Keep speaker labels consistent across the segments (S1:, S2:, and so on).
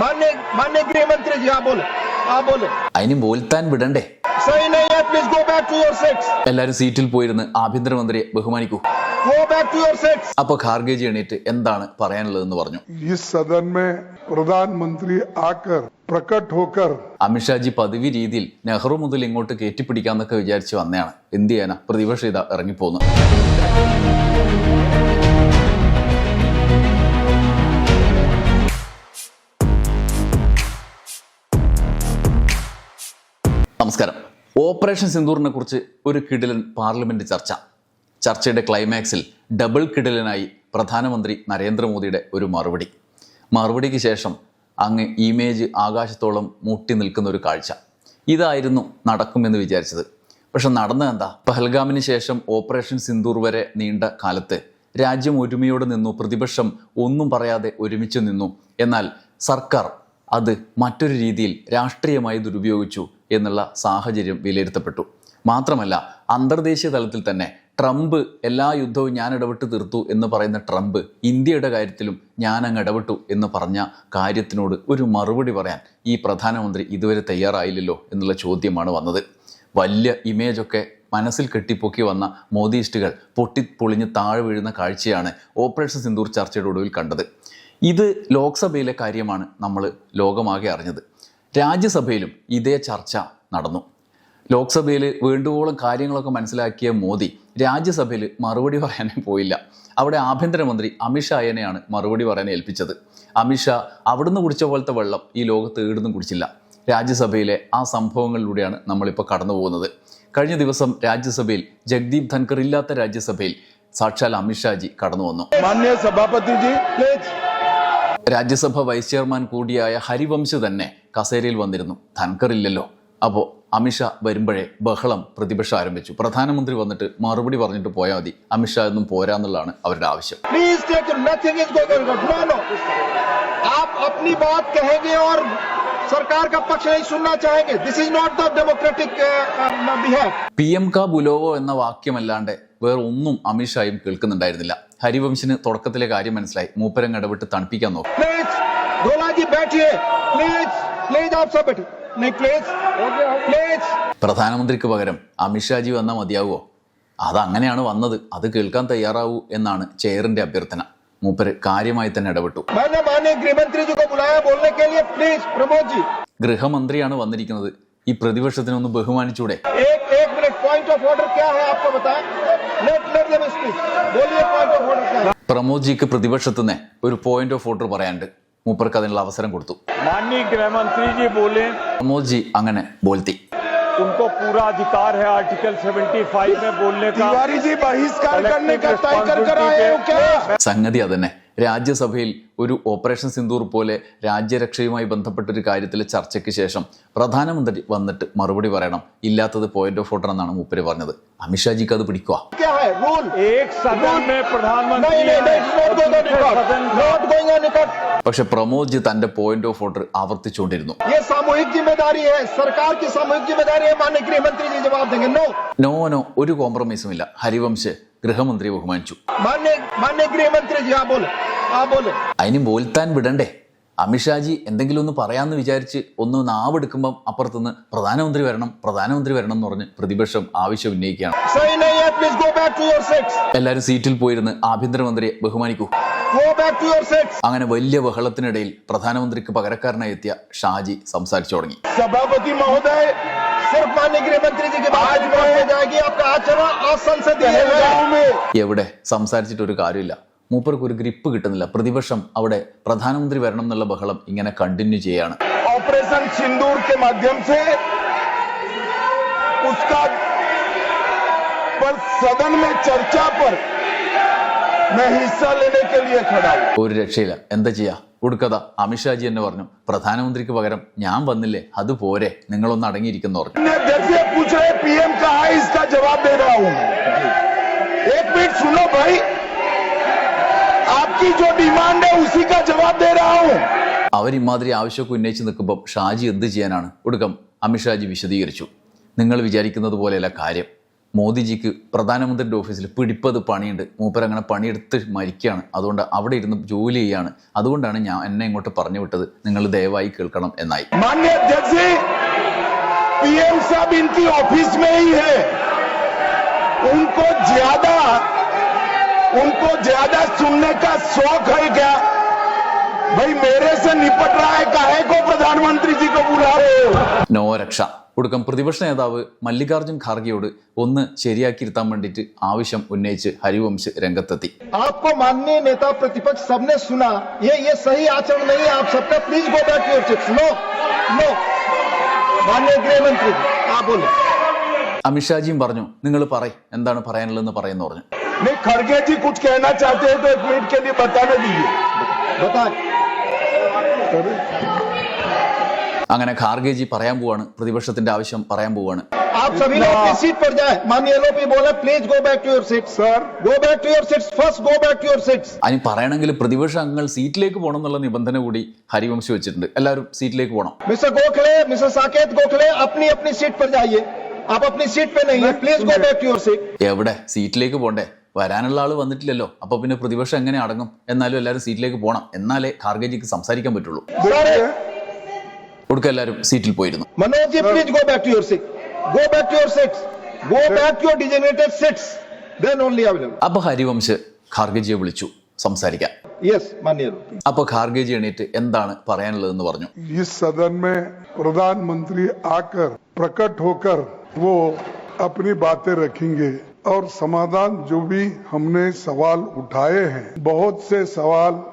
S1: मान्य मान्य गृह मंत्री जी हाँ बोले हाँ बोले
S2: അതിന് ബോൽത്താൻ വിടണ്ടേ
S1: सही नहीं है please go back to your seats
S2: എല്ലാരും സീറ്റിൽ പോയിരുന്ന് ആഭ്യന്തരമന്ത്രിയെ ബഹുമാനിക്കൂ
S1: go back to your seats
S2: അപ്പൊ ഖാർഗേജി എണീറ്റ് എന്താണ് പറയാനുള്ളതെന്ന് പറഞ്ഞു
S3: इस सदन में प्रधानमंत्री आकर प्रकट होकर
S2: അമിത്ഷാജി പതിവ് രീതിയിൽ നെഹ്റു മുതൽ ഇങ്ങോട്ട് കയറ്റിപ്പിടിക്കാന്നൊക്കെ വിചാരിച്ച് വന്നതാണ് എന്ത് ചെയ്യാനാ പ്രതിപക്ഷ ഇതാ ഇറങ്ങിപ്പോന്നു നമസ്കാരം. ഓപ്പറേഷൻ സിന്ദൂറിനെ കുറിച്ച് ഒരു കിടിലൻ പാർലമെന്റ് ചർച്ച. ചർച്ചയുടെ ക്ലൈമാക്സിൽ ഡബിൾ കിടിലനായി പ്രധാനമന്ത്രി നരേന്ദ്രമോദിയുടെ ഒരു മറുപടി. മറുപടിക്ക് ശേഷം അങ്ങ് ഇമേജ് ആകാശത്തോളം മുട്ടി നിൽക്കുന്ന ഒരു കാഴ്ച. ഇതായിരുന്നു നടക്കുമെന്ന് വിചാരിച്ചത്. പക്ഷെ നടന്നത് എന്താ? പഹൽഗാമിന് ശേഷം ഓപ്പറേഷൻ സിന്ദൂർ വരെ നീണ്ട കാലത്ത് രാജ്യം ഒരുമയോടെ നിന്നു പ്രതിപക്ഷം ഒന്നും പറയാതെ ഒരുമിച്ച് നിന്നു. എന്നാൽ സർക്കാർ അത് മറ്റൊരു രീതിയിൽ രാഷ്ട്രീയമായി ദുരുപയോഗിച്ചു. എന്നുള്ള സാഹചര്യം വിലയിരുത്തപ്പെട്ടു. മാത്രമല്ല അന്തർദേശീയ തലത്തിൽ തന്നെ ട്രംപ് എല്ലാ യുദ്ധവും ഞാൻ ഇടപെട്ട് തീർത്തു എന്ന് പറയുന്ന ട്രംപ് ഇന്ത്യയുടെ കാര്യത്തിലും ഞാൻ അങ്ങ് ഇടപെട്ടു എന്ന് പറഞ്ഞ കാര്യത്തിനോട് ഒരു മറുപടി പറയാൻ ഈ പ്രധാനമന്ത്രി ഇതുവരെ തയ്യാറായില്ലല്ലോ എന്നുള്ള ചോദ്യമാണ് വന്നത്. വലിയ ഇമേജൊക്കെ മനസ്സിൽ കെട്ടിപ്പൊക്കി വന്ന മോദിയിസ്റ്റുകൾ പൊട്ടിപ്പൊളിഞ്ഞ് താഴെ വീഴുന്ന കാഴ്ചയാണ് ഓപ്പറേഷൻ സിന്ദൂർ ചർച്ചയുടെ ഒടുവിൽ കണ്ടത്. ഇത് ലോക്സഭയിലെ കാര്യമാണ് നമ്മൾ ലോകമാകെ അറിഞ്ഞത്. രാജ്യസഭയിലും ഇതേ ചർച്ച നടന്നു. ലോക്സഭയിൽ വേണ്ടുവോളം കാര്യങ്ങളൊക്കെ മനസ്സിലാക്കിയ മോദി രാജ്യസഭയിൽ മറുപടി പറയാനേ പോയില്ല. അവിടെ ആഭ്യന്തരമന്ത്രി അമിത്ഷായനെയാണ് മറുപടി പറയാൻ ഏൽപ്പിച്ചത്. അമിത്ഷാ അവിടുന്ന് കുടിച്ച പോലത്തെ വെള്ളം ഈ ലോകത്ത് ഈടുന്നും കുടിച്ചില്ല. രാജ്യസഭയിലെ ആ സംഭവങ്ങളിലൂടെയാണ് നമ്മളിപ്പോൾ കടന്നു പോകുന്നത്. കഴിഞ്ഞ ദിവസം രാജ്യസഭയിൽ ജഗ്ദീപ് ധൻഖർ ഇല്ലാത്ത രാജ്യസഭയിൽ സാക്ഷാൽ അമിത്ഷാജി കടന്നു വന്നു.
S3: മാന്യ
S1: സഭാപതിജി
S2: രാജ്യസഭ വൈസ് ചെയർമാൻ കൂടിയായ ഹരിവംശ് തന്നെ കസേരയിൽ വന്നിരുന്നു. ധൻഖറില്ലല്ലോ. അപ്പോൾ അമിത്ഷാ വരുമ്പോഴേ ബഹളം പ്രതിപക്ഷം ആരംഭിച്ചു. പ്രധാനമന്ത്രി വന്നിട്ട് മറുപടി പറഞ്ഞിട്ട് പോയാൽ മതി. അമിത്ഷാ ഒന്നും പോരാന്നുള്ളതാണ് അവരുടെ ആവശ്യം. പി എം കാ ബുലോവോ എന്ന വാക്യമല്ലാണ്ട് വേറെ ഒന്നും അമിത്ഷായും കേൾക്കുന്നുണ്ടായിരുന്നില്ല. ഹരിവംശിന് തുടക്കത്തിലെ കാര്യം മനസ്സിലായി. മൂപ്പരങ്ങ് ഇടപെട്ട് തണുപ്പിക്കാൻ നോക്കും. പ്രധാനമന്ത്രിക്ക് പകരം അമിത്ഷാജി വന്നാൽ മതിയാവോ? അതങ്ങനെയാണ് വന്നത്. അത് കേൾക്കാൻ തയ്യാറാവൂ എന്നാണ് ചെയറിന്റെ അഭ്യർത്ഥന. മൂപ്പര് കാര്യമായി തന്നെ ഇടപെട്ടു. ഗൃഹമന്ത്രിയാണ് വന്നിരിക്കുന്നത്. ഈ പ്രതിപക്ഷത്തിനൊന്ന് ബഹുമാനിച്ചൂടെ?
S1: एक एक मिनट पॉइंट ऑफ ऑर्डर क्या है आपको बताएं लेट लेट देम स्पीक बोलिए पॉइंट ऑफ ऑर्डर क्या है
S2: പ്രമോദ്ജിക്ക് പ്രതിപക്ഷത്ത് നിന്ന് ഒരു പോയിന്റ് ഓഫ് ഓർഡർ പറയാണ്ട് മൂപ്പർക്ക് അതിനുള്ള അവസരം കൊടുത്തു
S4: माननीय गृह मंत्री जी बोले
S2: പ്രമോദ്ജി അങ്ങനെ ബോൽത്തി
S4: उनको पूरा अधिकार है आर्टिकल 75 में बोलने का
S3: तिवारी जी बहिष्कार करने का तय कर कर आए हो क्या
S2: സംഗതി അതന്നെ രാജ്യസഭയിൽ ഒരു ഓപ്പറേഷൻ സിന്ദൂർ പോലെ രാജ്യരക്ഷയുമായി ബന്ധപ്പെട്ടൊരു കാര്യത്തിലെ ചർച്ചയ്ക്ക് ശേഷം പ്രധാനമന്ത്രി വന്നിട്ട് മറുപടി പറയണം. ഇല്ലാത്തത് പോയിന്റ് ഓഫ് ഓർഡർ എന്നാണ് മൂപ്പര് പറഞ്ഞത്. അമിത്ഷാജിക്ക് അത് പിടിക്കുക പക്ഷെ പ്രമോദ് ജി തന്റെ പോയിന്റ് ഓഫ് ഓർഡർ ആവർത്തിച്ചുകൊണ്ടിരുന്നു. നോ നോ ഒരു കോംപ്രമൈസും ഇല്ല. ഹരിവംശ് ഗൃഹമന്ത്രി ബഹുമാനിച്ചു. അതിന് ബോൽത്താൻ വിടണ്ടേ? അമിത്ഷാജി എന്തെങ്കിലും ഒന്ന് പറയാമെന്ന് വിചാരിച്ച് ഒന്ന് നാവെടുക്കുമ്പം അപ്പുറത്തുനിന്ന് പ്രധാനമന്ത്രി വരണം പ്രധാനമന്ത്രി വരണം എന്ന് പറഞ്ഞ് പ്രതിപക്ഷം ആവശ്യം ഉന്നയിക്കുകയാണ് എല്ലാവരും സീറ്റിൽ പോയിരുന്ന് ആഭ്യന്തരമന്ത്രിയെ ബഹുമാനിക്കൂ. അങ്ങനെ വലിയ ബഹളത്തിനിടയിൽ പ്രധാനമന്ത്രിക്ക് പകരക്കാരനായി എത്തിയ ഷാജി സംസാരിച്ചു തുടങ്ങി.
S3: മഹോദയ
S1: सिर्फ माननीय गृह मंत्री जी की बात हो जाएगी आपका आचरण असंसदीय है
S3: गाँव में
S2: എവിടെ സംസാരിച്ചിട്ട് ഒരു കാര്യമില്ല മൂപ്പർക്ക് ഒരു ഗ്രിപ്പ് കിട്ടുന്നില്ല പ്രതിപക്ഷം അവിടെ പ്രധാനമന്ത്രി വരണം എന്നുള്ള ബഹളം ഇങ്ങനെ കണ്ടിന്യൂ ചെയ്യാണ്
S3: ऑपरेशन सिंदूर के माध्यम से उसका पर सदन में चर्चा पर मैं हिस्सा लेने के लिए खड़ा हूं
S2: ഒരു രക്ഷയില്ല എന്താ ചെയ്യാ ഉടുക്കഥ അമിത്ഷാജി എന്നെ പറഞ്ഞു. പ്രധാനമന്ത്രിക്ക് പകരം ഞാൻ വന്നില്ലേ? അത് പോരെ. നിങ്ങളൊന്ന് അടങ്ങിയിരിക്കുന്നു പറഞ്ഞു. അവരിമാതിരി ആവശ്യമൊക്കെ ഉന്നയിച്ച് നിൽക്കുമ്പോൾ ഷാജി എന്ത് ചെയ്യാനാണ്? ഒടുക്കം അമിത്ഷാജി വിശദീകരിച്ചു. നിങ്ങൾ വിചാരിക്കുന്നത് പോലെയല്ല കാര്യം. മോദിജിക്ക് പ്രധാനമന്ത്രിയുടെ ഓഫീസിൽ പിടിപ്പത് പണിയുണ്ട് മൂപ്പരങ്ങനെ പണിയെടുത്ത് മരിക്കുകയാണ് അതുകൊണ്ട് അവിടെ ഇരുന്ന് ജോലി ചെയ്യാണ് അതുകൊണ്ടാണ് ഞാൻ എന്നെ ഇങ്ങോട്ട് പറഞ്ഞു വിട്ടത് നിങ്ങൾ ദയവായി കേൾക്കണം എന്നായി
S3: माननीय अध्यक्ष जी पीएम साहब इनकी ऑफिस में ही है उनको ज्यादा उनको ज्यादा सुनने का शौक है क्या भाई मेरे से निपट रहा है काहे को प्रधानमंत्री जी को बुला रहे हो
S2: നോ രക്ഷ ഒടുക്കം പ്രതിപക്ഷ നേതാവ് മല്ലികാർജ്ജുൻ ഖാർഗെയോട് ഒന്ന് ശരിയാക്കിയിരുത്താൻ വേണ്ടിയിട്ട് ആവശ്യം ഉന്നയിച്ച് ഹരിവംശ് രംഗത്തെത്തി
S1: आपको माननीय नेता प्रतिपक्ष सबने सुना ये ये सही आचरण नहीं है आप सबका please go back your seats no no माननीय गृह मंत्री जी आप बोले
S2: അമിത്ഷാജിയും പറഞ്ഞു നിങ്ങൾ പറയ് എന്താണ് പറയാനുള്ളതെന്ന് പറയുന്നു പറഞ്ഞു
S3: नहीं खड़गे जी कुछ कहना चाहते हैं तो एक मिनट के लिए बताने दीजिए
S1: बताएं
S2: അങ്ങനെ ഖാർഗെജി പറയാൻ പോവാണ് പ്രതിപക്ഷത്തിന്റെ ആവശ്യം പറയാൻ പോവാണ്
S1: आप सभी लोग अपनी सीट पर जाए माननीय एलओपी बोले please go back to your seat
S3: sir
S1: go back to your seats first go back to your seats
S2: അതിന് പറയണമെങ്കിൽ പ്രതിപക്ഷ അംഗങ്ങൾ സീറ്റിലേക്ക് പോകണം എന്നുള്ള നിബന്ധന കൂടി ഹരിവംശ് വെച്ചിട്ടുണ്ട് എല്ലാവരും സീറ്റിലേക്ക് പോകണം
S1: मिस्टर गोखले मिस्टर साकेत गोखले अपनी अपनी सीट पर जाइए आप अपनी सीट पे नहीं है please go back to your seat
S2: എവിടെ സീറ്റിലേക്ക് പോണ്ടേ വരാനുള്ള ആൾ വന്നിട്ടില്ലല്ലോ. അപ്പോൾ പിന്നെ പ്രതിപക്ഷം എങ്ങനെ അടങ്ങും? എന്നാലും എല്ലാവരും സീറ്റിലേക്ക് പോകണം എന്നാലേ ഖാർഗേജിക്ക് സംസാരിക്കാൻ പറ്റുള്ളൂ. ഒടുക്ക എല്ലാവരും സീറ്റിൽ പോയിരുന്നു.
S1: അപ്പൊ please go back to your seat go back to your seat go back to your seats only available
S2: അപ്പോൾ ഹരിവംശ് ഖാർഗേജിയെ വിളിച്ചു
S1: സംസാരിക്കാം
S2: അപ്പൊ ഖാർഗേജി എണീറ്റ് എന്താണ് പറയാനുള്ളതെന്ന് പറഞ്ഞു.
S5: ഈ സദൻ മേ പ്രധാനമന്ത്രി ആക്കർ പ്രകട്ട് ഹോക്കർ വോ അപ്പനി ബാത്തേ രഖേംഗേ. और समाधान जो भी हमने सवाल उठाए हैं बहुत से सवाल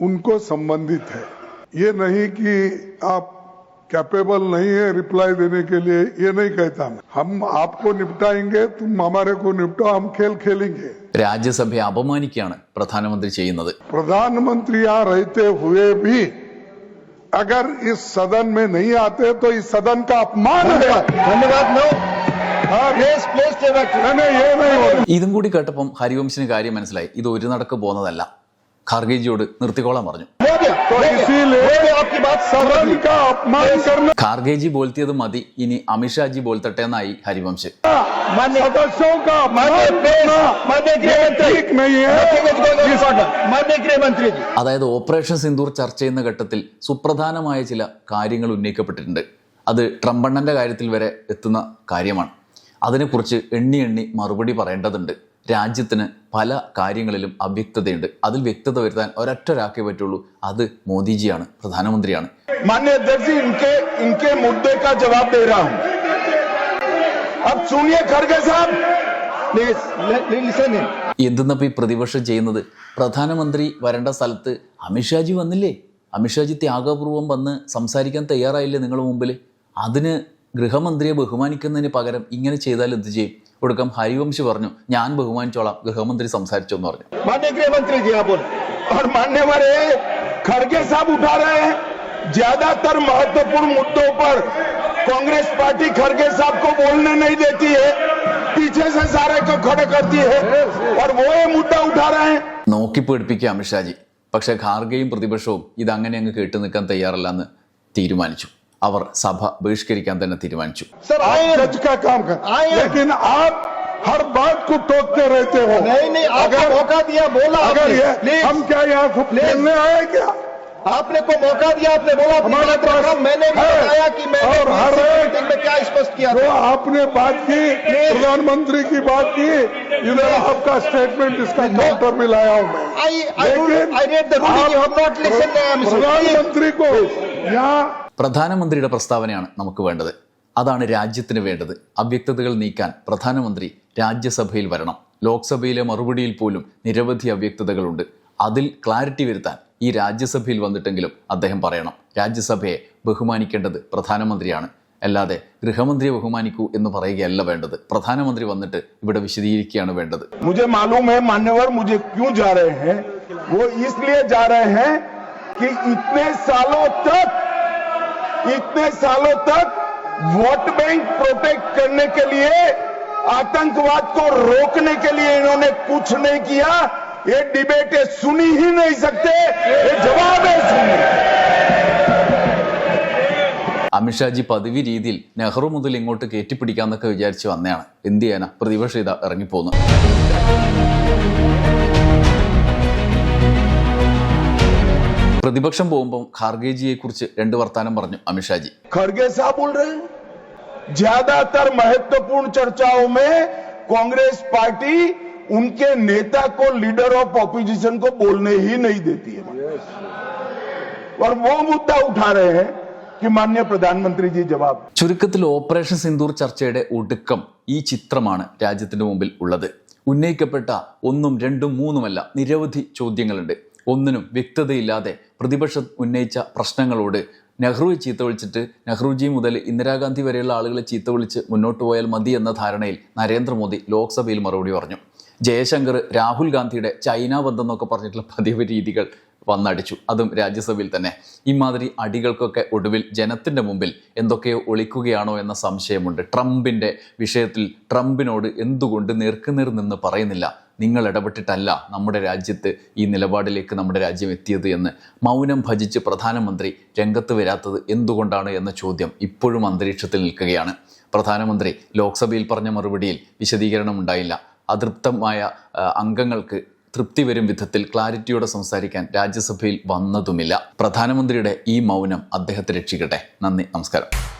S5: उनको संबंधित है ये नहीं कि आप कैपेबल नहीं है रिप्लाई देने के लिए ये नहीं कहता मैं हम आपको निपटाएंगे तुम हमारे को निपटाओ हम खेल खेलेंगे
S2: രാജ്യസഭയെ അപമാനിക്കുകയാണ് പ്രധാനമന്ത്രി ചെയ്യുന്നത്
S5: प्रधानमंत्री यहाँ रहते हुए भी अगर इस सदन में नहीं आते तो इस सदन का अपमान है
S1: धन्यवाद
S2: ഇതും കൂടി കേട്ടപ്പം ഹരിവംശിന് കാര്യം മനസ്സിലായി. ഇത് ഒരു നടക്ക് പോന്നതല്ല ഖാർഗേജിയോട് നിർത്തിക്കോളാൻ പറഞ്ഞു. ഖാർഗേജി ബോൽത്തിയത് മതി. ഇനി അമിത്ഷാജി ബോൽത്തട്ടെ എന്നായി ഹരിവംശ്. അതായത് ഓപ്പറേഷൻ സിന്ദൂർ ചർച്ച ചെയ്യുന്ന ഘട്ടത്തിൽ സുപ്രധാനമായ ചില കാര്യങ്ങൾ ഉന്നയിക്കപ്പെട്ടിട്ടുണ്ട്. അത് ട്രംപണ്ണന്റെ കാര്യത്തിൽ വരെ എത്തുന്ന കാര്യമാണ്. അതിനെക്കുറിച്ച് എണ്ണി എണ്ണി മറുപടി പറയേണ്ടതുണ്ട് രാജ്യത്തിന് പല കാര്യങ്ങളിലും അവ്യക്തതയുണ്ട് അതിൽ വ്യക്തത വരുത്താൻ ഒരൊറ്റ ഒരാൾക്കേ പറ്റുള്ളൂ അത് മോദിജിയാണ് പ്രധാനമന്ത്രിയാണ്
S3: माननीय अध्यक्ष जी इनके इनके मुद्दे का जवाब दे रहा हूं अब सुनिए खड़गे साहब
S1: प्लीज लिसन इन
S2: എന്തെന്നപ്പോൾ ഈ പ്രതിപക്ഷം ചെയ്യുന്നത് പ്രധാനമന്ത്രി വരേണ്ട സ്ഥലത്ത് അമിത്ഷാജി വന്നില്ലേ അമിത്ഷാജി ത്യാഗപൂർവം വന്ന് സംസാരിക്കാൻ തയ്യാറായില്ലേ നിങ്ങളുടെ മുമ്പിൽ അതിന് ഗൃഹമന്ത്രിയെ ബഹുമാനിക്കുന്നതിന് പകരം ഇങ്ങനെ ചെയ്താൽ എന്ത് ചെയ്യും ഒടുക്കം ഹരിവംശ് പറഞ്ഞു ഞാൻ ബഹുമാനിച്ചോളാം ഗൃഹമന്ത്രി സംസാരിച്ചു എന്ന് പറഞ്ഞു
S1: माननीय गृह मंत्री जी आप बोले
S3: और मानने वाले खड़गे साहब उठा रहे हैं ज्यादातर महत्वपूर्ण मुद्दों पर कांग्रेस पार्टी खड़गे साहब को बोलने नहीं देती है पीछे से सारे को खड़े करती है और वो ये मुद्दा उठा रहे हैं
S2: നോക്കി പേടിപ്പിക്കുക അമിത്ഷാജി പക്ഷേ ഖാർഗെയും പ്രതിപക്ഷവും ഇതങ്ങനെ അങ്ങ് കേട്ടു നിൽക്കാൻ തയ്യാറല്ല എന്ന് തീരുമാനിച്ചു അവർ സഭ ബഹിഷ്കരിക്കാൻ തന്നെ തീരുമാനിച്ചു
S1: सर आए
S5: आप जज का काम कर
S1: आए हैं।
S5: लेकिन आप हर बात को टोकते रहते हो
S1: नहीं नहीं आपको
S5: अगर
S1: मौका दिया बोला
S5: अगर
S1: आपने
S5: ये
S1: प्लीज
S5: हम क्या यहाँ को
S1: Please.
S5: खेलने आए क्या
S1: आपने को मौका दिया आपने बोला अपनी
S5: हमारे
S1: बात
S5: पास
S1: रखा मैंने भी
S5: है।
S1: बताया कि मैंने
S5: और हर
S1: PCC
S5: एक-
S1: मीटिंग में क्या स्पष्ट किया
S5: जो
S1: था
S5: आपने बात की प्रधानमंत्री की बात की इधर आपका स्टेटमेंट इसका काउंटर में लाया हूं मैं
S1: I I
S5: लेकिन
S1: I read the ruling you have not
S5: आप
S1: listened uh, Mr. Please.
S5: प्रधानमंत्री को यहाँ
S2: പ്രധാനമന്ത്രിയുടെ പ്രസ്താവനയാണ് നമുക്ക് വേണ്ടത് അതാണ് രാജ്യത്തിന് വേണ്ടത് അവ്യക്തതകൾ നീക്കാൻ പ്രധാനമന്ത്രി രാജ്യസഭയിൽ വരണം ലോക്സഭയിലെ മറുപടിയിൽ പോലും നിരവധി അവ്യക്തതകളുണ്ട് അതിൽ ക്ലാരിറ്റി വരുത്താൻ ഈ രാജ്യസഭയിൽ വന്നിട്ടെങ്കിലും അദ്ദേഹം പറയണം രാജ്യസഭയെ ബഹുമാനിക്കേണ്ടത് പ്രധാനമന്ത്രിയാണ് അല്ലാതെ ഗൃഹമന്ത്രിയെ ബഹുമാനിക്കൂ എന്ന് പറയുകയല്ല വേണ്ടത് പ്രധാനമന്ത്രി വന്നിട്ട് ഇവിടെ വിശദീകരിക്കുകയാണ് വേണ്ടത്
S3: मुझे मालूम है मान्यवर मुझे क्यों जा रहे हैं वो इसलिए जा रहे हैं कि इतने सालों तक इतने सालों तक वोट बैंक प्रोटेक्ट करने के लिए आतंकवाद को रोकने के लिए इन्होंने कुछ नहीं किया ये डिबेट ये सुनी ही नहीं सकते ये जवाब है सुनिए
S2: അമിത്ഷാജി പതിവ് രീതിയിൽ നെഹ്റു മുതൽ ഇങ്ങോട്ട് കയറ്റിപ്പിടിക്കാന്നൊക്കെ വിചാരിച്ച് വന്നതാണ് എന്ത് ചെയ്യാനാ പ്രതിപക്ഷം ഇതാ ഇറങ്ങിപ്പോന്നു പ്രതിപക്ഷം പോകുമ്പോൾ ഖാർഗേജിയെ കുറിച്ച് രണ്ട് വർത്താനം പറഞ്ഞു അമിത്ഷാജി
S3: खड़गे साहब बोल रहे हैं ज्यादातर महत्वपूर्ण चर्चाओं में कांग्रेस पार्टी उनके नेता को लीडर ऑफ ऑपोजिशन को बोलने ही नहीं देती है और वो मुद्दा उठा रहे हैं कि माननीय प्रधानमंत्री जी जवाब
S2: ചുരുക്കത്തിൽ ഓപ്പറേഷൻ സിന്ദൂർ ചർച്ചയുടെ ഒടുക്കം ഈ ചിത്രമാണ് രാജ്യത്തിന്റെ മുമ്പിൽ ഉള്ളത് ഉന്നയിക്കപ്പെട്ട ഒന്നും രണ്ടും മൂന്നുമല്ല നിരവധി ചോദ്യങ്ങളുണ്ട് ഒന്നിനും വ്യക്തതയില്ലാതെ പ്രതിപക്ഷം ഉന്നയിച്ച പ്രശ്നങ്ങളോട് നെഹ്റുവെ ചീത്ത വിളിച്ചിട്ട് നെഹ്റുജി മുതൽ ഇന്ദിരാഗാന്ധി വരെയുള്ള ആളുകളെ ചീത്ത വിളിച്ച് മുന്നോട്ട് പോയാൽ മതി എന്ന ധാരണയിൽ നരേന്ദ്രമോദി ലോക്സഭയിൽ മറുപടി പറഞ്ഞു. ജയശങ്കർ രാഹുൽ ഗാന്ധിയുടെ ചൈന ബന്ധം എന്നൊക്കെ പറഞ്ഞിട്ടുള്ള പതിവ് രീതികൾ വന്നടിച്ചു. അതും രാജ്യസഭയിൽ തന്നെ. ഇമാതിരി അടികൾക്കൊക്കെ ഒടുവിൽ ജനത്തിന്റെ മുമ്പിൽ എന്തൊക്കെയോ ഒളിക്കുകയാണോ എന്ന സംശയമുണ്ട്. ട്രംപിന്റെ വിഷയത്തിൽ ട്രംപിനോട് എന്തുകൊണ്ട് നേർക്കുനേർ നിന്ന് പറയുന്നില്ല? നിങ്ങൾ ഇടപെട്ടിട്ടല്ല നമ്മുടെ രാജ്യത്ത് ഈ നിലപാടിലേക്ക് നമ്മുടെ രാജ്യം എത്തിയത് എന്ന് മൗനം ഭജിച്ച് പ്രധാനമന്ത്രി രംഗത്ത് വരാത്തത് എന്തുകൊണ്ടാണ് എന്ന ചോദ്യം ഇപ്പോഴും അന്തരീക്ഷത്തിൽ നിൽക്കുകയാണ്. പ്രധാനമന്ത്രി ലോക്സഭയിൽ പറഞ്ഞ മറുപടിയിൽ വിശദീകരണം ഉണ്ടായില്ല. അതൃപ്തമായ അംഗങ്ങൾക്ക് തൃപ്തി വരും വിധത്തിൽ ക്ലാരിറ്റിയോടെ സംസാരിക്കാൻ രാജ്യസഭയിൽ വന്നതുമില്ല. പ്രധാനമന്ത്രിയുടെ ഈ മൗനം അദ്ദേഹത്തെ രക്ഷിക്കട്ടെ. നന്ദി നമസ്കാരം.